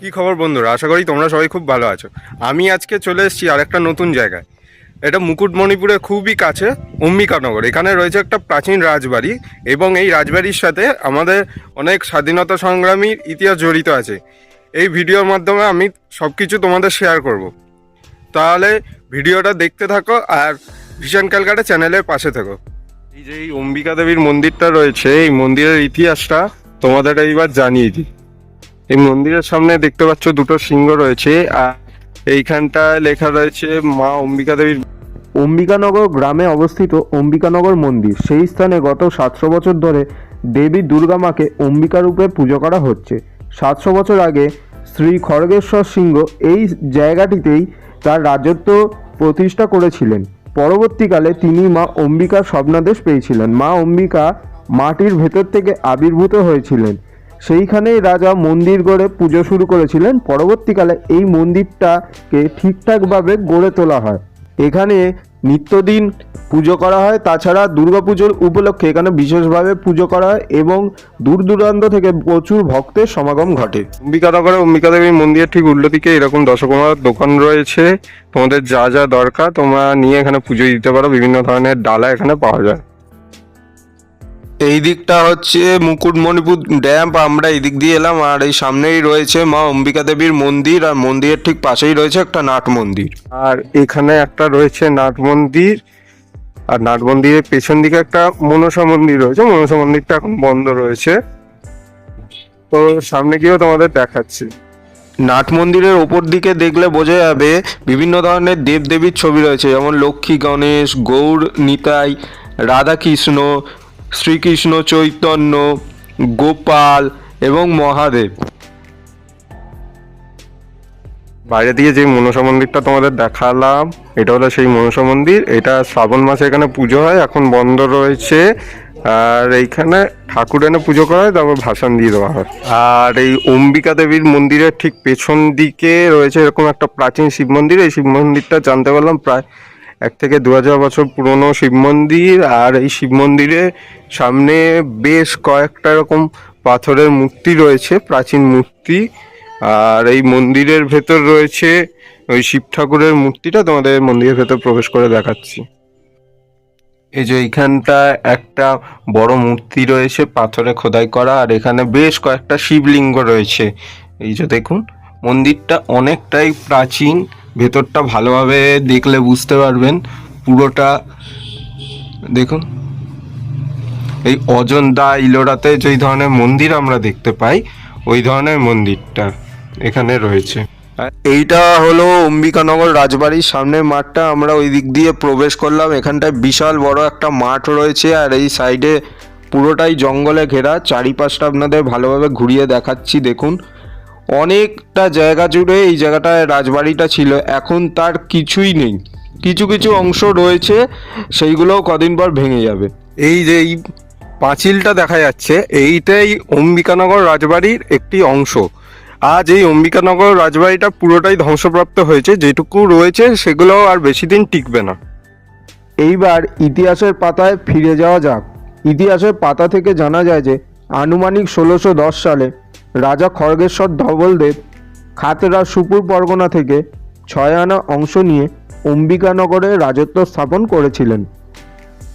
কি খবর বন্ধুরা? আশা করি তোমরা সবাই খুব ভালো আছো। আমি আজকে চলে এসেছি আর একটা নতুন জায়গায়। এটা মুকুটমণিপুরে খুবই কাছে অম্বিকানগর এখানে রয়েছে একটা প্রাচীন রাজবাড়ি এবং এই রাজবাড়ির সাথে আমাদের অনেক স্বাধীনতা সংগ্রামীর ইতিহাস জড়িত আছে। এই ভিডিওর মাধ্যমে আমি সব কিছু তোমাদের শেয়ার করব। তাহলে ভিডিওটা দেখতে থাকো আর ভীষণ ক্যালকাটা চ্যানেলের পাশে থেকো। এই যে এই অম্বিকা দেবীর মন্দিরটা রয়েছে, এই মন্দিরের ইতিহাসটা তোমাদের এইবার জানিয়ে দিই। এই মন্দিরের সামনে দেখতে পাচ্ছ দুটো সিংহ রয়েছে, আর এইখানটায় লেখা রয়েছে মা অম্বিকা দেবীর অম্বিকানগর গ্রামে অবস্থিত অম্বিকানগর মন্দির। সেই স্থানে গত সাতশো বছর ধরে দেবী দুর্গা মাকে অম্বিকা রূপে পুজো করা হচ্ছে। সাতশো বছর আগে শ্রী খড়গেশ্বর সিংহ এই জায়গাটিতেই তার রাজত্ব প্রতিষ্ঠা করেছিলেন। পরবর্তীকালে তিনি মা অম্বিকার স্বপ্নাদেশ পেয়েছিলেন। মা অম্বিকা মাটির ভেতর থেকে আবির্ভূত হয়েছিলেন। সেইখানেই রাজা মন্দির গড়ে পুজো শুরু করেছিলেন। পরবর্তীকালে এই মন্দিরটাকে ঠিকঠাকভাবে গড়ে তোলা হয়। এখানে নিত্যদিন পুজো করা হয়, তাছাড়া দুর্গাপুজোর উপলক্ষে এখানে বিশেষভাবে পুজো করা হয় এবং দূর দূরান্ত থেকে প্রচুর ভক্তের সমাগম ঘটে। অম্বিকানগরে অম্বিকা দেবীর মন্দিরের ঠিক উল্টো দিকে এরকম দশকুমার দোকান রয়েছে। তোমাদের যা যা দরকার তোমরা নিয়ে এখানে পুজো দিতে পারো। বিভিন্ন ধরনের ডালা এখানে পাওয়া যায়। এই দিকটা হচ্ছে মুকুটমণিপুর ড্যাম, আমরা এই দিক দিয়ে এলাম আর এই সামনেই রয়েছে মা অম্বিকা দেবীর মন্দির আর মন্দিরের ঠিক পাশেই রয়েছে একটা নাট মন্দির। আর এখানে একটা রয়েছে নাট মন্দির আর নাট মন্দিরের পেছন দিকে একটা মনসা মন্দির রয়েছে, মনসা মন্দিরটা এখন বন্ধ রয়েছে। তো সামনে গিয়েও তোমাদের দেখাচ্ছি। নাট মন্দিরের ওপর দিকে দেখলে বোঝা যাবে বিভিন্ন ধরনের দেবদেবীর ছবি রয়েছে, যেমন লক্ষ্মী, গণেশ, গৌর, নিতাই, রাধাকৃষ্ণ শ্রীকৃষ্ণ চৈতন্য, গোপাল এবং মহাদেব। বাইরে দিয়ে যে মনসা মন্দিরটা তোমাদের দেখালাম, এটা হলো সেই মনসা মন্দির। এটা শ্রাবণ মাসে এখানে পুজো হয়, এখন বন্ধ রয়েছে। আর এইখানে ঠাকুর এনে পুজো করা হয়, তারপর ভাসান দিয়ে দেওয়া হয়। আর এই অম্বিকা দেবীর মন্দিরের ঠিক পেছন দিকে রয়েছে এরকম একটা প্রাচীন শিব মন্দির। এই শিব মন্দিরটা জানতে পারলাম প্রায় এক থেকে দু হাজার বছর পুরনো শিব মন্দির, আর এই শিব মন্দিরে সামনে বেশ কয়েকটা এরকম পাথরের মূর্তি রয়েছে, প্রাচীন মূর্তি। আর এই মন্দিরের ভেতর রয়েছে ওই শিব ঠাকুরের মূর্তিটা, তোমাদের মন্দিরের ভেতর প্রবেশ করে দেখাচ্ছি। এই যে এইখানটা একটা বড় মূর্তি রয়েছে পাথরে খোদাই করা, আর এখানে বেশ কয়েকটা শিবলিঙ্গ রয়েছে। এই যে দেখুন, মন্দিরটা অনেকটাই প্রাচীন। ভেতরটা ভালোভাবে দেখলে বুঝতে পারবেন, পুরোটা দেখুন। এই অজন্তা ইলোরাতে যেই ধরনের মন্দির আমরা দেখতে পাই, ওই ধরনের মন্দিরটা এখানে রয়েছে। এইটা হলো অম্বিকানগর রাজবাড়ির সামনের মাঠটা, আমরা ওই দিক দিয়ে প্রবেশ করলাম। এখানটায় বিশাল বড় একটা মাঠ রয়েছে, আর এই সাইডে পুরোটাই জঙ্গলে ঘেরা। চারিপাশটা আপনাদের ভালোভাবে ঘুরিয়ে দেখাচ্ছি, দেখুন। অনেকটা জায়গা জুড়ে এই জায়গাটায় রাজবাড়িটা ছিল। এখন তার কিছুই নেই। কিছু কিছু অংশ রয়েছে সেইগুলোও কদিন পর ভেঙে যাবে। এই যে এই পাঁচিলটা দেখা যাচ্ছে এইটাই অম্বিকানগর রাজবাড়ির একটি অংশ। আজ এই অম্বিকানগর রাজবাড়িটা পুরোটাই ধ্বংসপ্রাপ্ত হয়েছে। যেটুকু রয়েছে সেগুলো আর বেশি দিন টিকবে না। এইবার ইতিহাসের পাতায় ফিরে যাওয়া যাক। ইতিহাসের পাতা থেকে জানা যায় যে আনুমানিক ষোলোশো দশ সালে রাজা খড়গেশ্বর ধবলদেব খাতরা সুপুর পরগনা থেকে ছয় আনা অংশ নিয়ে অম্বিকানগরে রাজত্ব স্থাপন করেছিলেন।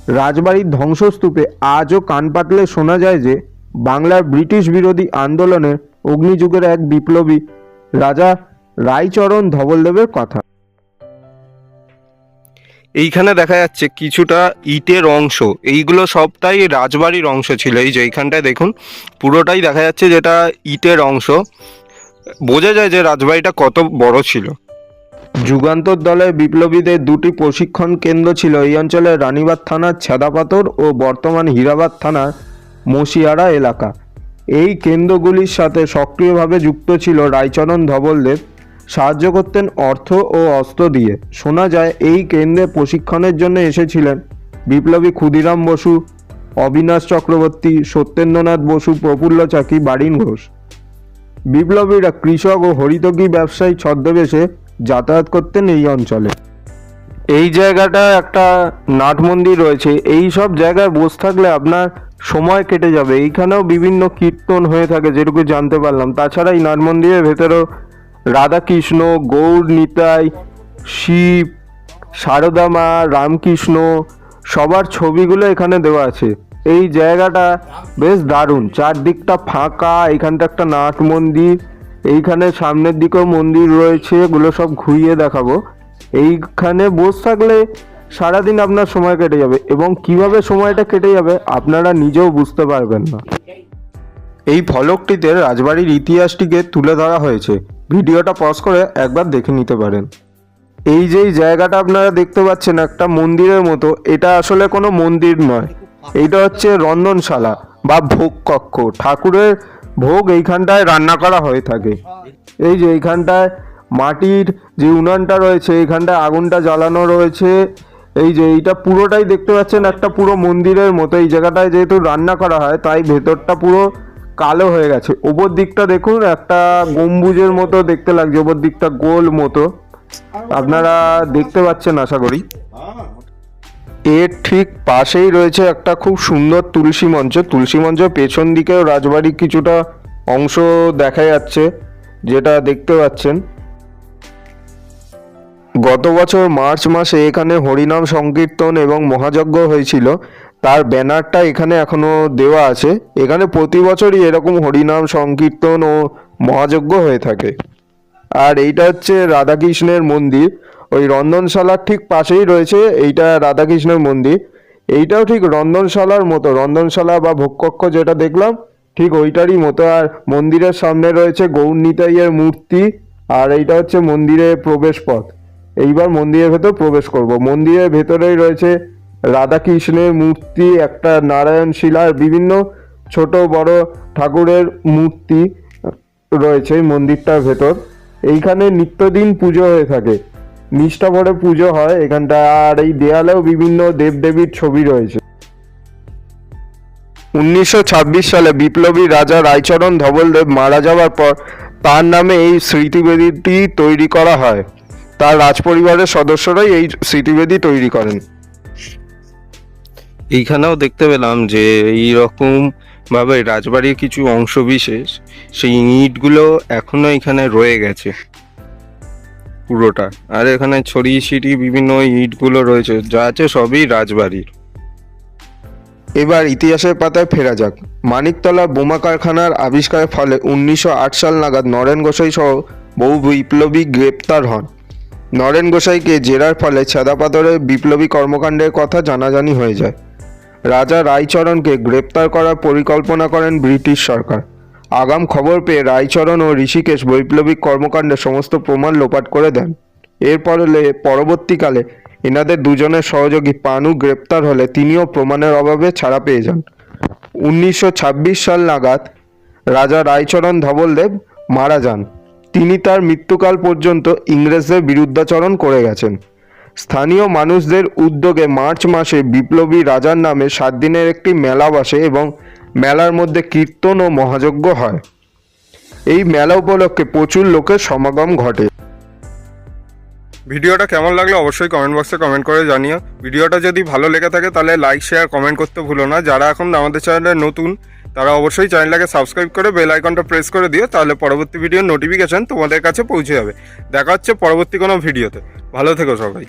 রাজবাড়ির ধ্বংসস্তূপে আজও কান পাতলে শোনা যায় যে, বাংলার ব্রিটিশ বিরোধী আন্দোলনের অগ্নিযুগের এক বিপ্লবী রাজা রায়চরণ ধবলদেবের কথা। এইখানে দেখা যাচ্ছে কিছুটা ইটের অংশ। এইগুলো সবটাই রাজবাড়ির অংশ ছিল। এই যে এইখানটায় দেখুন, পুরোটাই দেখা যাচ্ছে যেটা ইটের অংশ। বোঝা যায় যে রাজবাড়িটা কত বড় ছিল। যুগান্তর দলের বিপ্লবীদের দুটি প্রশিক্ষণ কেন্দ্র ছিল। এই অঞ্চলের রানীবাদ থানার ছেদাপাথর ও বর্তমান হীরাবাদ থানার মসিয়ারা এলাকা। এই কেন্দ্রগুলির সাথে সক্রিয়ভাবে যুক্ত ছিল রায়চরণ ধবলদেব সাহায্য করতেন অর্থ ও অস্ত্র দিয়ে। শোনা যায়, এই কেন্দ্রে প্রশিক্ষণের জন্য এসেছিলেন বিপ্লবী ক্ষুদিরাম বসু, অবিনাশ চক্রবর্তী, সত্যেন্দ্রনাথ বসু, প্রফুল্ল চাকি, বারিন ঘোষ। বিপ্লবীরা কৃষক ও হরিতকী ব্যবসায়ী ছদ্মবেশে যাতায়াত করতেন এই অঞ্চলে। এই জায়গাটা একটা নাট মন্দির রয়েছে। এই সব জায়গায় বসে থাকলে আপনার সময় কেটে যাবে। এইখানেও বিভিন্ন কীর্তন হয়ে থাকে, যেটুকু জানতে পারলাম। তাছাড়া এই নাট মন্দিরের ভেতরেও রাধাকৃষ্ণ, গৌর নিতাই, শিব সারদা মা রামকৃষ্ণ, সবার ছবিগুলো এখানে দেওয়া আছে। এই জায়গাটা বেশ দারুণ। চারদিকটা ফাঁকা, এখানটা একটা নাট মন্দির, এইখানে সামনের দিকেও মন্দির রয়েছে, এগুলো সব ঘুরিয়ে দেখাবো। এইখানে বসে থাকলে সারাদিন আপনার সময় কেটে যাবে এবং কীভাবে সময়টা কেটে যাবে আপনারা নিজেও বুঝতে পারবেন না। এই ফলকটিতে রাজবাড়ির ইতিহাসটিকে তুলে ধরা হয়েছে। ভিডিওটা পজ করে একবার দেখে নিতে পারেন। এই যে জায়গাটা আপনারা দেখতে পাচ্ছেন একটা মন্দিরের মতো, এটা আসলে কোনো মন্দির নয়। এইটা হচ্ছে রন্ধনশালা বা ভোগ কক্ষ। ঠাকুরের ভোগ এইখানটায় রান্না করা হয়ে থাকে। এই যে এইখানটায় মাটির যে উনানটা রয়েছে, এইখানটায় আগুনটা জ্বালানো রয়েছে। এই যে এইটা পুরোটাই দেখতে পাচ্ছেন একটা পুরো মন্দিরের মতো। এই জায়গাটায় যেহেতু রান্না করা হয়, তাই ভেতরটা পুরো কালো হয়ে গেছে। ওপর দিকটা দেখুন, একটা গম্বুজের মতো দেখতে লাগছে, ওপর দিকটা গোল মতো। আপনারা দেখতে পাচ্ছেন, আশা করি। এর ঠিক পাশেই রয়েছে একটা খুব সুন্দর তুলসী মঞ্চ। তুলসী মঞ্চ পেছন দিকেও রাজবাড়ির কিছুটা অংশ দেখা যাচ্ছে, যেটা দেখতে পাচ্ছেন। গত বছর মার্চ মাসে এখানে হরিনাম সংকীর্তন এবং মহাযজ্ঞ হয়েছিল। তার ব্যানারটা এখানে এখনও দেওয়া আছে। এখানে প্রতি বছরই এরকম হরিনাম, সংকীর্তন ও মহাযজ্ঞ হয়ে থাকে। আর এইটা হচ্ছে রাধাকৃষ্ণের মন্দির। ওই রন্ধনশালার ঠিক পাশেই রয়েছে এইটা রাধাকৃষ্ণের মন্দির। এইটাও ঠিক রন্ধনশালার মতো, রন্ধনশালা বা ভোগকক্ষ যেটা দেখলাম, ঠিক ওইটারই মতো। আর মন্দিরের সামনে রয়েছে গৌর নিতাইয়ের মূর্তি, আর এইটা হচ্ছে মন্দিরের প্রবেশ পথ এইবার মন্দিরের ভেতর প্রবেশ করব। মন্দিরের ভেতরেই রয়েছে রাধাকৃষ্ণের মূর্তি, একটা নারায়ণ শিলার বিভিন্ন ছোট বড় ঠাকুরের মূর্তি রয়েছে মন্দিরটার ভেতর। এইখানে নিত্যদিন পুজো হয়ে থাকে। নিষ্ঠা ভরে পুজো হয় এখানটা আর এই দেয়ালেও বিভিন্ন দেবদেবীর ছবি রয়েছে। উনিশশো ছাব্বিশ সালে বিপ্লবী রাজা রায়চরণ ধবলদেব মারা যাওয়ার পর তার নামে এই স্মৃতিবেদীটি তৈরি করা হয়। তার রাজপরিবারের সদস্যরাই এই স্মৃতিবেদী তৈরি করেন। এইখানেও দেখতে পেলাম যে এই রকম ভাবে রাজবাড়ির কিছু অংশ বিশেষ, সেই ইটগুলো এখনও এখানে রয়ে গেছে। পুরোটা। আর এখানে ছড়িয়ে ছিটিয়ে বিভিন্ন ইটগুলো রয়েছে, যা আছে সবই রাজবাড়ির। এবার ইতিহাসের পাতায় ফেরা যাক। মানিকতলা বোমা কারখানার আবিষ্কারের ফলে উনিশশো আট সাল নাগাদ নরেন গোসাই সহ বহু বিপ্লবী গ্রেপ্তার হন। নরেন গোসাইকে জেরার ফলে ছেদাপাথরের বিপ্লবী কর্মকাণ্ডের কথা জানাজানি হয়ে যায়। রাজা রায়চরণকে গ্রেপ্তার করার পরিকল্পনা করেন ব্রিটিশ সরকার। আগাম খবর পেয়ে রায়চরণ ও ঋষিকেশ বৈপ্লবিক কর্মকাণ্ডে সমস্ত প্রমাণ লোপাট করে দেন। এরপরে পরবর্তীকালে এনাদের দুজনের সহযোগী পানু গ্রেপ্তার হলে তিনিও প্রমাণের অভাবে ছাড়া পেয়ে যান। উনিশশো ছাব্বিশ সাল নাগাদ রাজা রায়চরণ ধবলদেব মারা যান। তিনি তার মৃত্যুকাল পর্যন্ত ইংরেজদের বিরুদ্ধাচরণ করে গেছেন। স্থানীয় মানুষদের উদ্যোগে মার্চ মাসে বিপ্লবী রাজার নামে সাত দিনের একটি মেলা বসে এবং মেলার মধ্যে কীর্তন ও মহাযজ্ঞ হয়। এই মেলা উপলক্ষে প্রচুর লোকের সমাগম ঘটে। ভিডিওটা কেমন লাগল অবশ্যই কমেন্ট বক্সে কমেন্ট করে জানিও। ভিডিওটা যদি ভালো লেগে থাকে তাহলে লাইক শেয়ার কমেন্ট করতে ভুলো না। যারা এখন আমাদের চ্যানেলে নতুন, তারা অবশ্যই চ্যানেলটাকে সাবস্ক্রাইব করে বেল আইকনটা প্রেস করে দিও, তাহলে পরবর্তী ভিডিওর নোটিফিকেশন তোমাদের কাছে পৌঁছে যাবে। দেখা হচ্ছে পরবর্তী কোনো ভিডিওতে ভালো থেকো সবাই।